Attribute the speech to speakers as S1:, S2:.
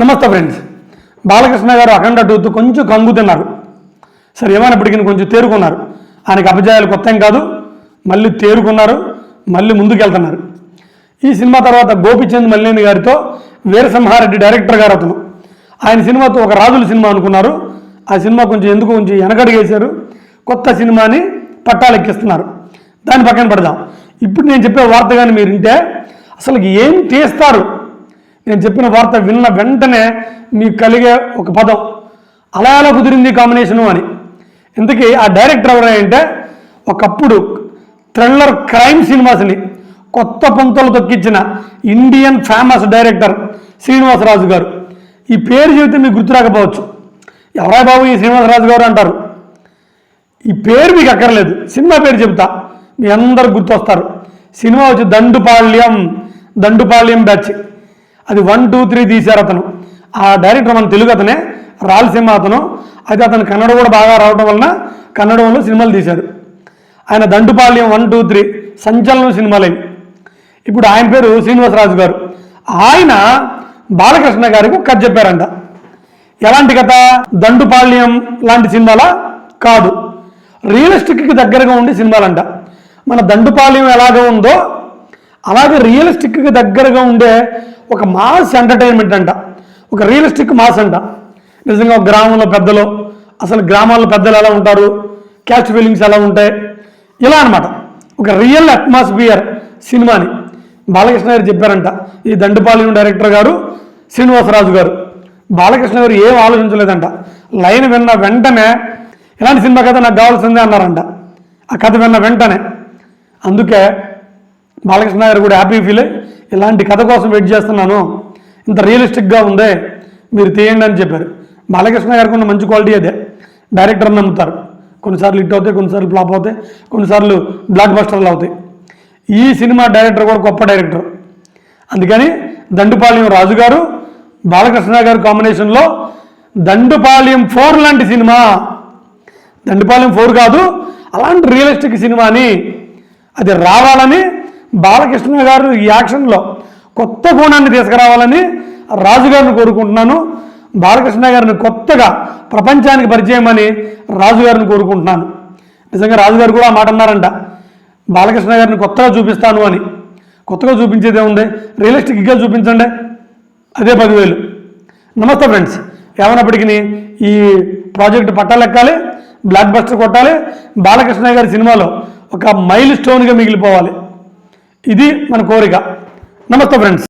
S1: నమస్తే ఫ్రెండ్స్. బాలకృష్ణ గారు అఖండ టూత్ కొంచెం కంగుతున్నారు సరే ఏమైనప్పటికీ కొంచెం తేరుకున్నారు. ఆయనకి అపజయాలు కొత్త ఏం కాదు. మళ్ళీ తేరుకున్నారు మళ్ళీ ముందుకెళ్తున్నారు. ఈ సినిమా తర్వాత గోపిచంద్ మల్లేని గారితో వీరసింహారెడ్డి డైరెక్టర్ గారు అతను. ఆయన సినిమాతో ఒక రాజుల సినిమా అనుకున్నారు. ఆ సినిమా కొంచెం ఎందుకు కొంచెం వెనకడిగేశారు కొత్త సినిమాని పట్టాలెక్కిస్తున్నారు. దాన్ని పక్కన పెడదాం. ఇప్పుడు నేను చెప్పే వార్త కానీ మీరు వింటే అసలు ఏం తీస్తారు? నేను చెప్పిన వార్త విన్న వెంటనే మీకు కలిగే ఒక పదం. అలా అలా కుదిరింది కాంబినేషను అని. ఇంతకీ ఆ డైరెక్టర్ ఎవరంటే ఒకప్పుడు థ్రిల్లర్ క్రైమ్ సినిమాస్ని కొత్త పంతులు తొక్కించిన Indian famous director Srinivasaraju garu. ఈ పేరు చెబితే మీకు గుర్తురాకపోవచ్చు ఎవరా బాబు ఈ శ్రీనివాసరాజు గారు అంటారు. ఈ పేరు మీకు అక్కర్లేదు. సినిమా పేరు చెబుతా. మీ అందరు గుర్తొస్తారు. సినిమా వచ్చి దండుపాళ్యం దండుపాళ్యం బ్యాచ్. అది వన్ టూ త్రీ తీశారు అతను. ఆ డైరెక్టర్ మన తెలుగు అతనే రాయలసీమ అతను. అయితే అతను కన్నడ కూడా బాగా రావడం వలన కన్నడంలో సినిమాలు తీశారు. ఆయన దండుపాళ్యం వన్ టూ త్రీ సంచలనం సినిమాలే. ఇప్పుడు ఆయన పేరు శ్రీనివాసరాజు గారు. ఆయన బాలకృష్ణ గారికి కథ చెప్పారంట. ఎలాంటి కథ? దండుపాళ్యం లాంటి సినిమాలా? కాదు. రియలిస్టిక్కి దగ్గరగా ఉండే సినిమాలంట. మన దండుపాళ్యం ఎలాగ ఉందో అలాగే రియలిస్టిక్కి దగ్గరగా ఉండే ఒక మాస్ ఎంటర్టైన్మెంట్ అంట. ఒక రియలిస్టిక్ మాస్ అంట. నిజంగా ఒక గ్రామంలో పెద్దలు అసలు గ్రామాల్లో పెద్దలు ఎలా ఉంటారు క్యాస్ట్ ఫీలింగ్స్ ఎలా ఉంటాయి ఇలా అన్నమాట. ఒక రియల్ అట్మాస్ఫియర్ సినిమాని. బాలకృష్ణ గారు చెప్పారంట ఈ దండుపాలెం డైరెక్టర్ గారు శ్రీనివాసరాజు గారు. బాలకృష్ణ గారు ఏం ఆలోచించలేదంట. లైన్ విన్న వెంటనే ఇలాంటి సినిమా కథ నాకు కావాల్సిందే అన్నారంట. ఆ కథ విన్న వెంటనే. అందుకే బాలకృష్ణ గారు కూడా హ్యాపీ ఫీల్ ఇలాంటి కథ కోసం వెయిట్ చేస్తున్నాను. ఇంత రియలిస్టిక్గా ఉందే మీరు తీయండి అని చెప్పారు. బాలకృష్ణ గారికి ఉన్న మంచి క్వాలిటీ అదే. డైరెక్టర్ నమ్ముతారు. కొన్నిసార్లు హిట్ అవుతాయి కొన్నిసార్లు ఫ్లాప్ అవుతాయి కొన్నిసార్లు బ్లాక్ బస్టర్లు అవుతాయి. ఈ సినిమా డైరెక్టర్ కూడా గొప్ప డైరెక్టర్ అందుకని దండుపాలెం రాజు గారు బాలకృష్ణ గారి కాంబినేషన్లో దండుపాలెం ఫోర్ లాంటి సినిమా. దండుపాలెం ఫోర్ కాదు అలాంటి రియలిస్టిక్ సినిమాని అది రావాలని బాలకృష్ణ గారు ఈ యాక్షన్లో కొత్త కోణాన్ని తీసుకురావాలని రాజుగారిని కోరుకుంటున్నాను. బాలకృష్ణ గారిని కొత్తగా ప్రపంచానికి పరిచయమని రాజుగారిని కోరుకుంటున్నాను. నిజంగా రాజుగారు కూడా ఆ మాట అన్నారంట. బాలకృష్ణ గారిని కొత్తగా చూపిస్తాను అని. కొత్తగా చూపించేది ఏముంది? రియలిస్టిక్గా చూపించండి. అదే పదివేలు. నమస్తే ఫ్రెండ్స్. ఏమైనప్పటికీ ఈ ప్రాజెక్ట్ పట్టాలెక్కాలి బ్లాక్ బస్టర్ కొట్టాలి. బాలకృష్ణ గారి సినిమాలో ఒక మైల్ స్టోన్గా మిగిలిపోవాలి. ఇది మన కోరిక. నమస్తే ఫ్రెండ్స్.